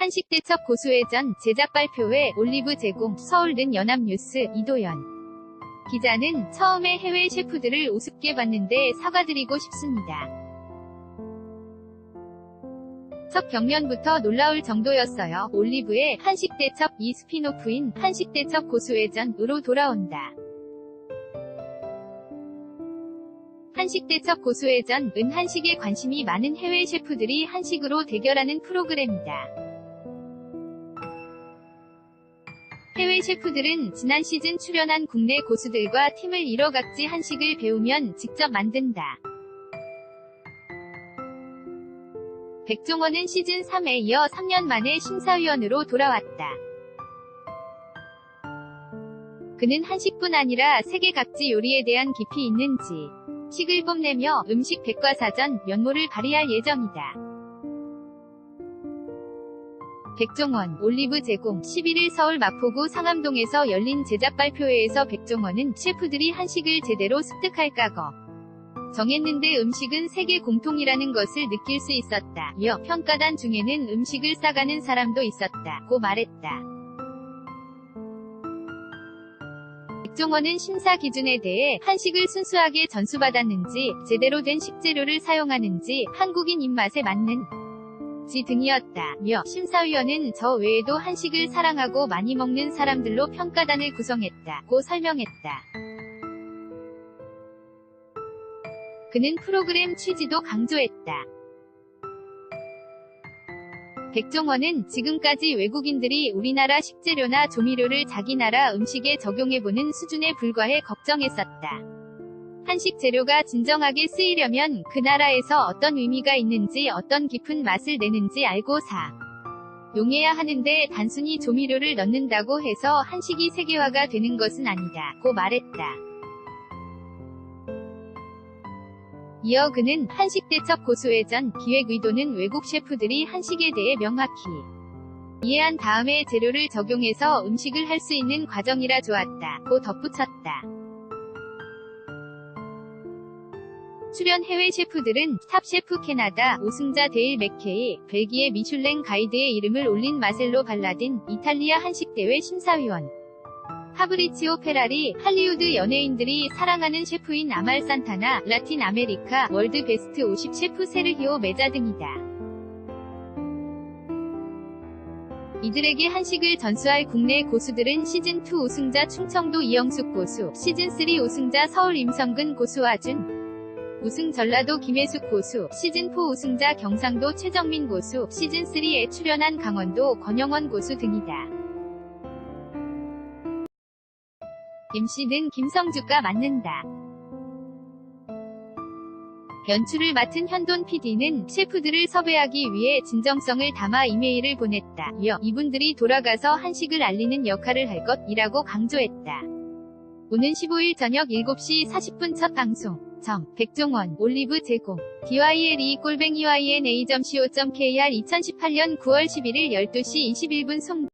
한식대첩 고수회전 제작 발표회 올리브 제공 서울든 연합뉴스 이도연 기자는 처음에 해외 셰프들을 우습게 봤는데 사과드리고 싶습니다. 첫 경면부터 놀라울 정도였어요. 올리브의 한식대첩 이 스피노프인 한식대첩 고수회전으로 돌아온다. 한식대첩 고수회전, 은 한식에 관심이 많은 해외 셰프들이 한식으로 대결하는 프로그램이다. 해외 셰프들은 지난 시즌 출연한 국내 고수들과 팀을 이뤄 각지 한식을 배우면 직접 만든다. 백종원은 시즌 3에 이어 3년 만에 심사위원으로 돌아왔다. 그는 한식뿐 아니라 세계 각지 요리에 대한 깊이 있는 지 식을 뽐내며 음식 백과사전 면모를 발휘할 예정이다. 백종원, 올리브 제공 11일 서울 마포구 상암동에서 열린 제작 발표회에서 백종원은 셰프들이 한식을 제대로 습득할 각오 정했는데 음식은 세계 공통이라는 것을 느낄 수 있었다. 이어 평가단 중에는 음식을 싸가는 사람도 있었다. 고 말했다. 백종원은 심사 기준에 대해 한식을 순수하게 전수받았는지, 제대로 된 식재료를 사용하는지, 한국인 입맛에 맞는 지 등이었다. 며 심사위원은 저 외에도 한식을 사랑하고 많이 먹는 사람들로 평가단을 구성했다. 고 설명했다. 그는 프로그램 취지도 강조했다. 백종원은 지금까지 외국인들이 우리나라 식재료나 조미료를 자기 나라 음식에 적용해보는 수준에 불과해 걱정했었다. 한식 재료가 진정하게 쓰이려면 그 나라에서 어떤 의미가 있는지 어떤 깊은 맛을 내는지 알고 사. 용해야 하는데 단순히 조미료를 넣는다고 해서 한식이 세계화가 되는 것은 아니다. 고 말했다. 이어 그는 한식 대첩 고수회전 기획 의도는 외국 셰프들이 한식에 대해 명확히 이해한 다음에 재료를 적용해서 음식을 할 수 있는 과정이라 좋았다. 고 덧붙였다. 출연 해외 셰프들은 탑 셰프 캐나다 우승자 데일 맥케이, 벨기에 미슐랭 가이드의 이름을 올린 마셀로 발라딘, 이탈리아 한식대회 심사위원. 파브리치오 페라리, 할리우드 연예인들이 사랑하는 셰프인 아말 산타나, 라틴 아메리카, 월드 베스트 50 셰프 세르히오 메자 등이다. 이들에게 한식을 전수할 국내 고수들은 시즌2 우승자 충청도 이영숙 고수, 시즌3 우승자 서울 임성근 고수아준, 우승 전라도 김혜숙 고수, 시즌4 우승자 경상도 최정민 고수, 시즌3에 출연한 강원도 권영원 고수 등이다. MC는 김성주가 맡는다. 연출을 맡은 현돈 PD는 셰프들을 섭외하기 위해 진정성을 담아 이메일을 보냈다. 이어 이분들이 돌아가서 한식을 알리는 역할을 할 것이라고 강조했다. 오는 15일 저녁 7시 40분 첫 방송. 정, 백종원, 올리브 제공. DYLE 꼴뱅이 YNA.co.kr 2018년 9월 11일 12시 21분 송